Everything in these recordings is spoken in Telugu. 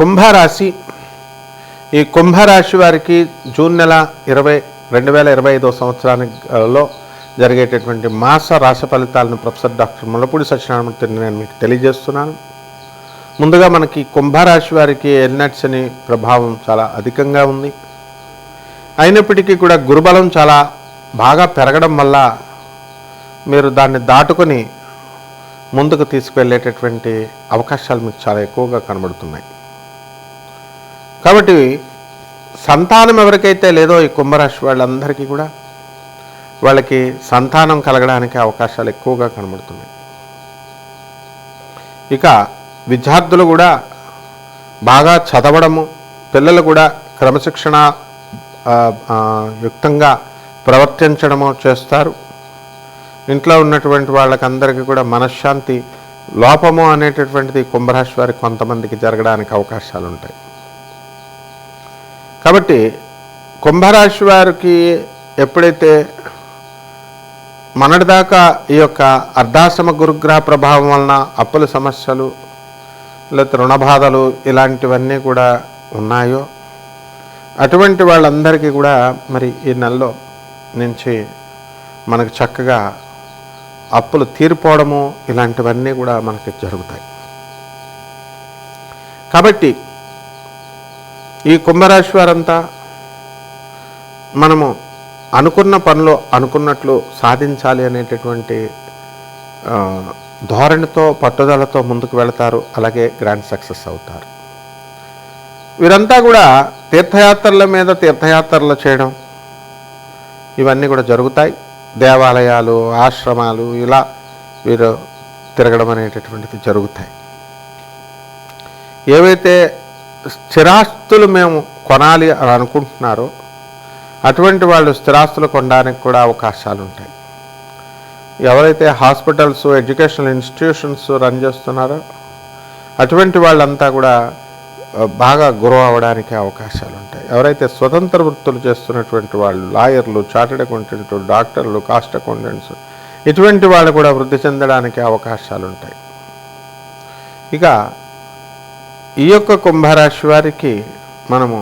కుంభరాశి. ఈ కుంభరాశి వారికి జూన్ నెల ఇరవై రెండు వేల ఇరవై ఐదో సంవత్సరానిలో జరిగేటటువంటి మాస రాశి ఫలితాలను ప్రొఫెసర్ డాక్టర్ ములపూడి సత్యనారాయణమూర్తిని నేను మీకు తెలియజేస్తున్నాను. ముందుగా మనకి కుంభరాశి వారికి ఎల్నట్స్ అనే ప్రభావం చాలా అధికంగా ఉంది. అయినప్పటికీ కూడా గురుబలం చాలా బాగా పెరగడం వల్ల మీరు దాన్ని దాటుకొని ముందుకు తీసుకువెళ్ళేటటువంటి అవకాశాలు మీకు చాలా ఎక్కువగా కనబడుతున్నాయి. కాబట్టి సంతానం ఎవరికైతే లేదో ఈ కుంభరాశి వాళ్ళందరికీ కూడా వాళ్ళకి సంతానం కలగడానికి అవకాశాలు ఎక్కువగా కనబడుతున్నాయి. ఇక విద్యార్థులు కూడా బాగా చదవడము పిల్లలు కూడా క్రమశిక్షణ యుక్తంగా ప్రవర్తించడము చేస్తారు. ఇంట్లో ఉన్నటువంటి వాళ్ళకందరికీ కూడా మనశ్శాంతి లోపము అనేటటువంటిది కుంభరాశి వారికి కొంతమందికి జరగడానికి అవకాశాలు ఉంటాయి కాబట్టి కుంభరాశి వారికి ఎప్పుడైతే మొన్నటిదాకా ఈ యొక్క అర్ధాశ్రమ గురుగ్రహ ప్రభావం వలన అప్పుల సమస్యలు లేకపోతే రుణ బాధలు ఇలాంటివన్నీ కూడా ఉన్నాయో అటువంటి వాళ్ళందరికీ కూడా మరి ఈ నెలలో నుంచి మనకు చక్కగా అప్పులు తీరిపోవడము ఇలాంటివన్నీ కూడా మనకి జరుగుతాయి. కాబట్టి ఈ కుంభరాశి వారంతా మనము అనుకున్న పనులు అనుకున్నట్లు సాధించాలి అనేటటువంటి ధోరణితో పట్టుదలతో ముందుకు వెళతారు. అలాగే గ్రాండ్ సక్సెస్ అవుతారు. వీరంతా కూడా తీర్థయాత్రల మీద తీర్థయాత్రలు చేయడం ఇవన్నీ కూడా జరుగుతాయి. దేవాలయాలు ఆశ్రమాలు ఇలా వీరు తిరగడం అనేటటువంటిది జరుగుతాయి. ఏవైతే స్థిరాస్తులు మేము కొనాలి అని అనుకుంటున్నారో. అటువంటి వాళ్ళు స్థిరాస్తులు కొనడానికి కూడా అవకాశాలు ఉంటాయి. ఎవరైతే హాస్పిటల్స్ ఎడ్యుకేషనల్ ఇన్స్టిట్యూషన్స్ రన్ చేస్తున్నారో అటువంటి వాళ్ళంతా కూడా బాగా గ్రో అవ్వడానికి అవకాశాలు ఉంటాయి. ఎవరైతే స్వతంత్ర వృత్తులు చేస్తున్నటువంటి వాళ్ళు లాయర్లు చార్టెడ్ అకౌంటెంట్ డాక్టర్లు కాస్ట్ అకౌంటెంట్స్ ఇటువంటి వాళ్ళు కూడా వృద్ధి చెందడానికి అవకాశాలు ఉంటాయి. ఇక ఈ యొక్క కుంభరాశి వారికి మనము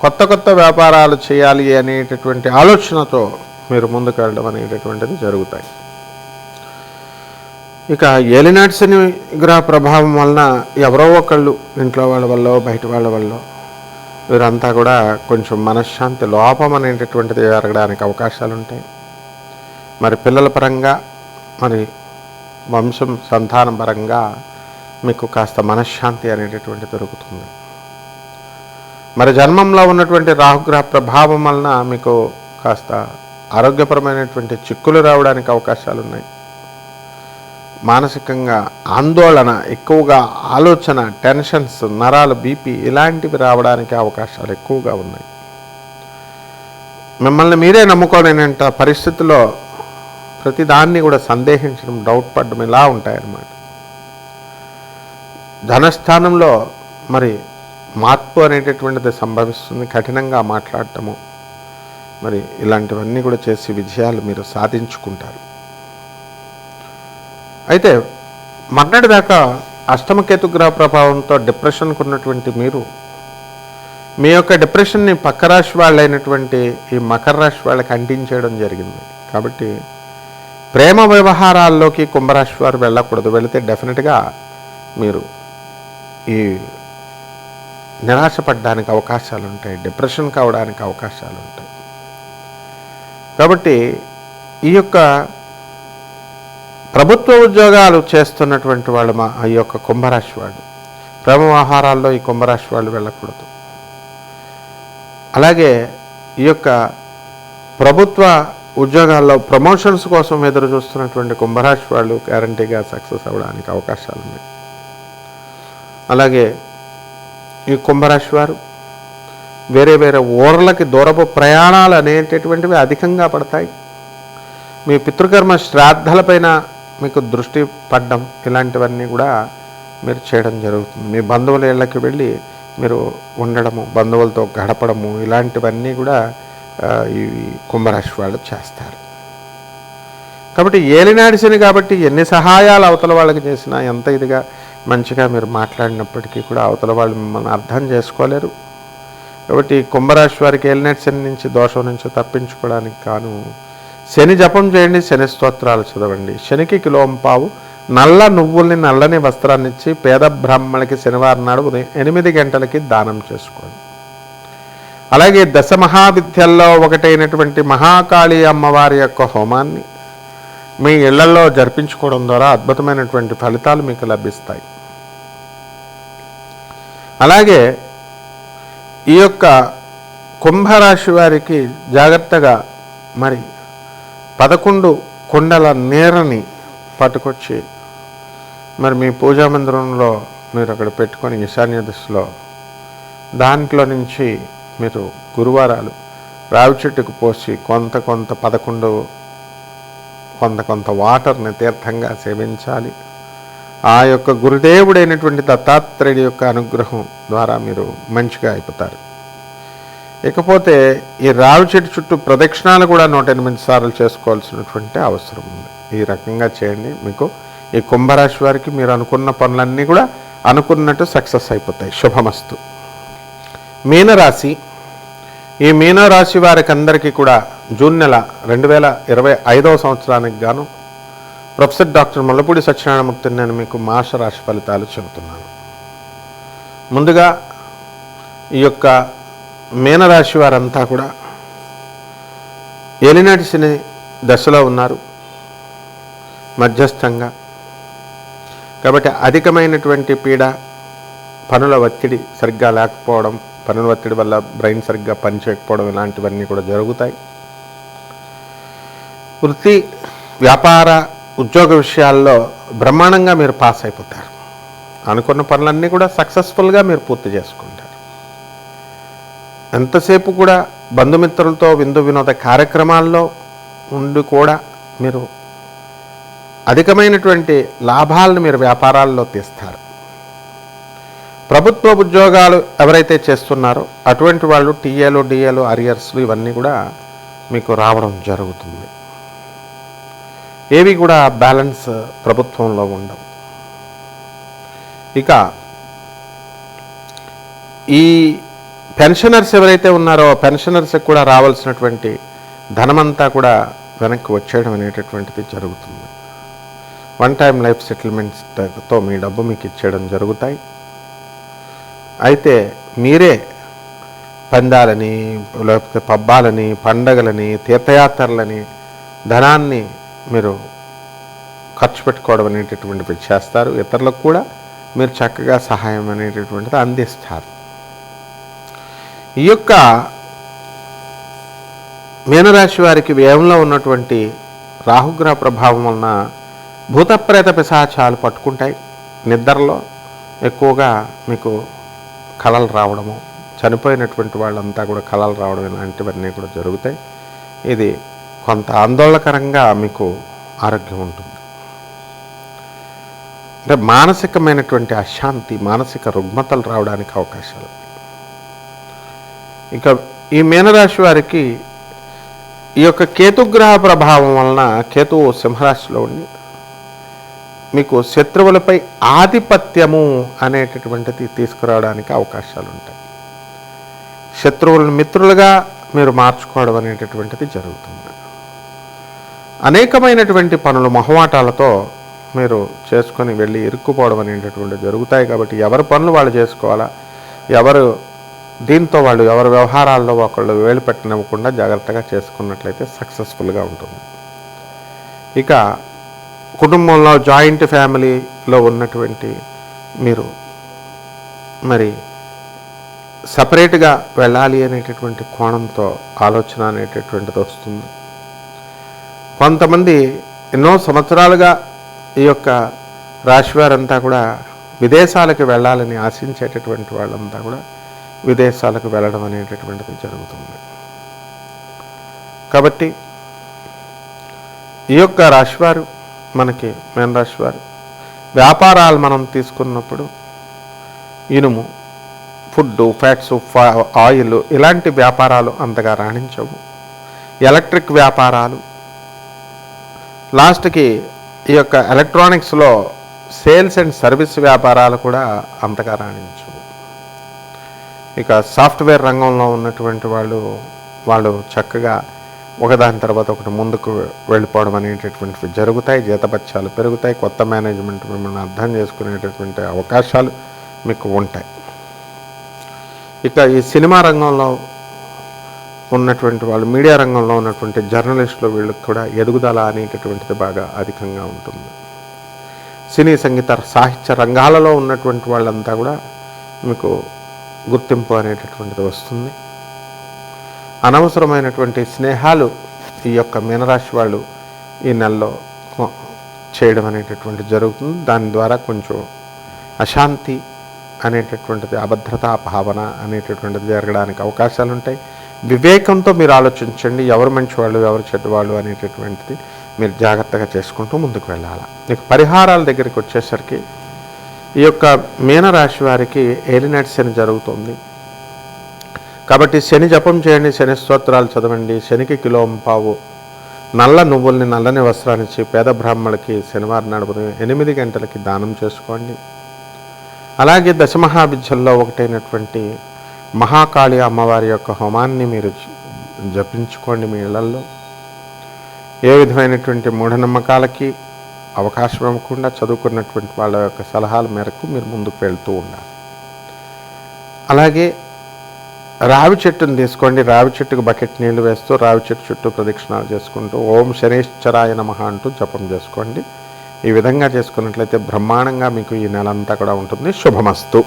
కొత్త కొత్త వ్యాపారాలు చేయాలి అనేటటువంటి ఆలోచనతో మీరు ముందుకు వెళ్ళడం అనేటటువంటిది జరుగుతాయి. ఇక ఏలినాటి శని గ్రహ ప్రభావం వలన ఎవరో ఒకళ్ళు ఇంట్లో వాళ్ళ వల్ల బయట వాళ్ళ వల్ల వీరంతా కూడా కొంచెం మనశ్శాంతి లోపం అనేటటువంటిది జరగడానికి అవకాశాలు ఉంటాయి. మరి పిల్లల పరంగా మరి వంశం సంతానం పరంగా మీకు కాస్త మనశ్శాంతి అనేటటువంటి దొరుకుతుంది. మరి జన్మంలో ఉన్నటువంటి రాహుగ్రహ ప్రభావం వలన మీకు కాస్త ఆరోగ్యపరమైనటువంటి చిక్కులు రావడానికి అవకాశాలు ఉన్నాయి మానసికంగా ఆందోళన ఎక్కువగా ఆలోచన టెన్షన్స్ నరాలు బీపీ ఇలాంటివి రావడానికి అవకాశాలు ఎక్కువగా ఉన్నాయి. మిమ్మల్ని మీరే నమ్ముకోలేనంత పరిస్థితిలో ప్రతిదాన్ని కూడా సందేహించడం డౌట్ పడడం ఇలా ఉంటాయన్నమాట. ధనస్థానంలో మరి మార్పు అనేటటువంటిది సంభవిస్తుంది. కఠినంగా మాట్లాడటము మరి ఇలాంటివన్నీ కూడా చేసి విజయాలు మీరు సాధించుకుంటారు. అయితే మర్నాటి దాకా అష్టమకేతుగ్రహ ప్రభావంతో డిప్రెషన్కు ఉన్నటువంటి మీరు మీ యొక్క డిప్రెషన్ని పక్క రాశి వాళ్ళైనటువంటి ఈ మకర రాశి వాళ్ళకి అంటించేయడం జరిగింది. కాబట్టి ప్రేమ వ్యవహారాల్లోకి కుంభరాశి వారు వెళ్ళకూడదు. వెళితే డెఫినెట్గా మీరు ఈ నిరాశపడడానికి అవకాశాలు ఉంటాయి డిప్రెషన్ కావడానికి అవకాశాలు ఉంటాయి కాబట్టి ఈ యొక్క ప్రభుత్వ ఉద్యోగాలు చేస్తున్నటువంటి వాళ్ళు మా ఈ యొక్క కుంభరాశి వాళ్ళు. ప్రేమ వ్యవహారాల్లో ఈ కుంభరాశి వాళ్ళు వెళ్ళకూడదు. అలాగే ఈ యొక్క ప్రభుత్వ ఉద్యోగాల్లో ప్రమోషన్స్ కోసం ఎదురు చూస్తున్నటువంటి కుంభరాశి వాళ్ళు గ్యారంటీగా సక్సెస్ అవ్వడానికి అవకాశాలు ఉన్నాయి అలాగే ఈ కుంభరాశి వారు వేరే వేరే ఊర్లకి దూరపు ప్రయాణాలు అనేటటువంటివి అధికంగా పడతాయి. మీ పితృకర్మ శ్రాద్ధలపైన మీకు దృష్టి పడ్డం ఇలాంటివన్నీ కూడా మీరు చేయడం జరుగుతుంది. మీ బంధువుల ఇళ్ళకి వెళ్ళి మీరు ఉండడము బంధువులతో గడపడము ఇలాంటివన్నీ కూడా ఈ కుంభరాశి వాళ్ళు చేస్తారు. కాబట్టి ఏలినాడి కాబట్టి ఎన్ని సహాయాలు అవతల వాళ్ళకి చేసినా ఎంత ఇదిగా మంచిగా మీరు మాట్లాడినప్పటికీ కూడా అవతల వాళ్ళు మిమ్మల్ని అర్థం చేసుకోలేరు. కాబట్టి కుంభరాశి వారికి ఎల్నెట్ శని నుంచి దోషం నుంచి తప్పించుకోవడానికి కాను శని జపం చేయండి శని స్తోత్రాలు చదవండి. శనికి కిలోం పావు. నల్ల నువ్వుల్ని నల్లని వస్త్రాన్ని ఇచ్చి పేద బ్రాహ్మణులకి శనివారం నాడు ఉదయం ఎనిమిది గంటలకి దానం చేసుకోండి. అలాగే దశ మహావిద్యల్లో ఒకటైనటువంటి మహాకాళి అమ్మవారి యొక్క హోమాన్ని మీ ఇళ్ళలో జరిపించుకోవడం ద్వారా అద్భుతమైనటువంటి ఫలితాలు మీకు లభిస్తాయి. అలాగే ఈ యొక్క కుంభరాశి వారికి జాగ్రత్తగా మరి పదకొండు కుండల నీరని పట్టుకొచ్చి మరి మీ పూజా మందిరంలో మీరు అక్కడ పెట్టుకొని ఈశాన్య దిశలో దాంట్లో నుంచి మీరు గురువారాలు రావి చెట్టుకు పోసి కొంత కొంత పదకొండు కొంత కొంత వాటర్ని తీర్థంగా సేవించాలి. ఆ యొక్క గురుదేవుడైనటువంటి దత్తాత్రేయుడి యొక్క అనుగ్రహం ద్వారా మీరు మంచిగా అయిపోతారు. ఇకపోతే ఈ రావి చెట్టు చుట్టూ ప్రదక్షిణాలు కూడా నూట ఎనిమిది సార్లు చేసుకోవాల్సినటువంటి అవసరం ఉంది. ఈ రకంగా చేయండి. మీకు ఈ కుంభరాశి వారికి మీరు అనుకున్న పనులన్నీ కూడా అనుకున్నట్టు సక్సెస్ అయిపోతాయి. శుభమస్తు. మీనరాశి. ఈ మీనరాశి వారికి అందరికీ కూడా జూన్ నెల రెండు వేల ఇరవై ఐదవ సంవత్సరానికి గాను ప్రొఫెసర్ డాక్టర్ ముల్లపూడి సత్యనారాయణమూర్తి నేను మీకు మాస రాశి ఫలితాలు చెబుతున్నాను. ముందుగా ఈ యొక్క మీనరాశి వారంతా కూడా ఎలినాటి శని దశలో ఉన్నారు. మధ్యస్థంగా. కాబట్టి అధికమైనటువంటి పీడ పనుల ఒత్తిడి సరిగ్గా లేకపోవడం పనుల ఒత్తిడి వల్ల బ్రెయిన్ సరిగ్గా పనిచేయకపోవడం ఇలాంటివన్నీ కూడా జరుగుతాయి. వృత్తి వ్యాపార ఉద్యోగ విషయాల్లో బ్రహ్మాండంగా మీరు పాస్ అయిపోతారు. అనుకున్న పనులన్నీ కూడా సక్సెస్ఫుల్గా మీరు పూర్తి చేసుకుంటారు. ఎంతసేపు కూడా బంధుమిత్రులతో విందు వినోద కార్యక్రమాల్లో ఉండి కూడా మీరు అధికమైనటువంటి లాభాలను మీరు వ్యాపారాల్లో తీస్తారు. ప్రభుత్వ ఉద్యోగాలు ఎవరైతే చేస్తున్నారో అటువంటి వాళ్ళు టీఏలు డిఏలు అరియర్స్లు ఇవన్నీ కూడా మీకు రావడం జరుగుతుంది. ఏవి కూడా బ్యాలెన్స్ ప్రభుత్వంలో ఉండవు. ఇక ఈ పెన్షనర్స్ ఎవరైతే ఉన్నారో పెన్షనర్స్కి కూడా రావాల్సినటువంటి ధనమంతా కూడా వెనక్కి వచ్చేయడం అనేటటువంటిది జరుగుతుంది. వన్ టైం లైఫ్ సెటిల్మెంట్స్తో మీ డబ్బు మీకు ఇచ్చేయడం జరుగుతాయి. అయితే మీరే పందాలని లేకపోతే పబ్బాలని పండగలని తీర్థయాత్రలని ధనాన్ని మీరు ఖర్చు పెట్టుకోవడం అనేటటువంటివి చేస్తారు. ఇతరులకు కూడా మీరు చక్కగా సహాయం అనేటటువంటిది అందిస్తారు. ఈ యొక్క మీనరాశి వారికి వ్యయంలో ఉన్నటువంటి రాహుగ్రహ ప్రభావం వలన భూతప్రేత పిశాచాలు పట్టుకుంటాయి. నిద్రలో ఎక్కువగా మీకు కళలు రావడము చనిపోయినటువంటి వాళ్ళంతా కూడా కళలు రావడం ఇలాంటివన్నీ కూడా జరుగుతాయి. ఇది కొంత ఆందోళనకరంగా మీకు ఆరోగ్యం ఉంటుంది. అంటే మానసికమైనటువంటి అశాంతి మానసిక రుగ్మతలు రావడానికి అవకాశాలు. ఇంకా ఈ మీనరాశి వారికి ఈ యొక్క కేతుగ్రహ ప్రభావం వలన కేతువు సింహరాశిలో ఉండి మీకు శత్రువులపై ఆధిపత్యము అనేటటువంటిది తీసుకురావడానికి అవకాశాలు ఉంటాయి. శత్రువులను మిత్రులుగా మీరు మార్చుకోవడం అనేటటువంటిది జరుగుతుంది. అనేకమైనటువంటి పనులు మొహమాటాలతో మీరు చేసుకొని వెళ్ళి ఇరుక్కుపోవడం అనేటటువంటి జరుగుతాయి కాబట్టి ఎవరి పనులు వాళ్ళు చేసుకోవాలా? ఎవరు దీంతో వాళ్ళు ఎవరి వ్యవహారాల్లో ఒకళ్ళు వేలు పెట్టనివ్వకుండా జాగ్రత్తగా చేసుకున్నట్లయితే సక్సెస్ఫుల్గా ఉంటుంది. ఇక కుటుంబంలో జాయింట్ ఫ్యామిలీలో ఉన్నటువంటి మీరు మరి సపరేట్గా వెళ్ళాలి అనేటటువంటి కోణంతో ఆలోచన అనేటటువంటిది వస్తుంది. కొంతమంది ఎన్నో సంవత్సరాలుగా ఈ యొక్క రాశివారంతా కూడా విదేశాలకు వెళ్ళాలని ఆశించేటటువంటి వాళ్ళంతా కూడా విదేశాలకు వెళ్ళడం అనేటటువంటిది జరుగుతుంది. కాబట్టి ఈ యొక్క రాశివారు మనకి మేన రాశివారు వ్యాపారాలు మనం తీసుకున్నప్పుడు ఇనుము ఫుడ్ ఫ్యాట్స్ ఆయిల్ ఇలాంటి వ్యాపారాలు అంతగా రాణించవు. ఎలక్ట్రిక్ వ్యాపారాలు లాస్ట్కి ఈ యొక్క ఎలక్ట్రానిక్స్లో సేల్స్ అండ్ సర్వీస్ వ్యాపారాలు కూడా అంతగా రాణించవు. ఇక సాఫ్ట్వేర్ రంగంలో ఉన్నటువంటి వాళ్ళు వాళ్ళు చక్కగా ఒకదాని తర్వాత ఒకటి ముందుకు వెళ్ళిపోవడం అనేటటువంటివి జరుగుతాయి జీతపత్యాలు పెరుగుతాయి కొత్త మేనేజ్మెంట్ మిమ్మల్ని అర్థం చేసుకునేటటువంటి అవకాశాలు మీకు ఉంటాయి. ఇక ఈ సినిమా రంగంలో ఉన్నటువంటి వాళ్ళు మీడియా రంగంలో ఉన్నటువంటి జర్నలిస్టులు వీళ్ళకి కూడా ఎదుగుదల అనేటటువంటిది బాగా అధికంగా ఉంటుంది. సినీ సంగీత సాహిత్య రంగాలలో ఉన్నటువంటి వాళ్ళంతా కూడా మీకు గుర్తింపు అనేటటువంటిది వస్తుంది. అనవసరమైనటువంటి స్నేహాలు ఈ యొక్క మీనరాశి వాళ్ళు ఈ నెలలో చేయడం అనేటటువంటి జరుగుతుంది. దాని ద్వారా కొంచెం అశాంతి అనేటటువంటిది అభద్రతా భావన అనేటటువంటిది జరగడానికి అవకాశాలు ఉంటాయి వివేకంతో మీరు ఆలోచించండి ఎవరు మంచివాళ్ళు ఎవరు చెడ్డవాళ్ళు అనేటటువంటిది మీరు జాగ్రత్తగా చేసుకుంటూ ముందుకు వెళ్ళాలి. ఇక పరిహారాల దగ్గరికి వచ్చేసరికి ఈ యొక్క మీనరాశి వారికి ఏలినాటి శని జరుగుతుంది. కాబట్టి శని జపం చేయండి శని స్తోత్రాలు చదవండి శనికి కిలో పావు. నల్ల నువ్వుల్ని నల్లని వస్త్రాన్నిచ్చి పేద బ్రాహ్మణులకి శనివారం నడుపుని ఎనిమిది గంటలకి దానం చేసుకోండి. అలాగే దశమహావిద్యల్లో ఒకటైనటువంటి మహాకాళి అమ్మవారి యొక్క హోమాన్ని మీరు జపించుకోండి మీ ఇళ్ళల్లో. ఏ విధమైనటువంటి మూఢనమ్మకాలకి అవకాశం ఇవ్వకుండా చదువుకున్నటువంటి వాళ్ళ యొక్క సలహాల మేరకు మీరు ముందుకు వెళ్తూ ఉండాలి. అలాగే రావి చెట్టును తీసుకోండి. రావి చెట్టుకు బకెట్ నీళ్ళు వేస్తూ రావి చెట్టు చుట్టూ ప్రదక్షిణాలు చేసుకుంటూ ఓం శనేశ్వరాయ నమః అంటూ జపం చేసుకోండి. ఈ విధంగా చేసుకున్నట్లయితే బ్రహ్మాండంగా మీకు ఈ నెల అంతా కూడా ఉంటుంది. శుభమస్తు.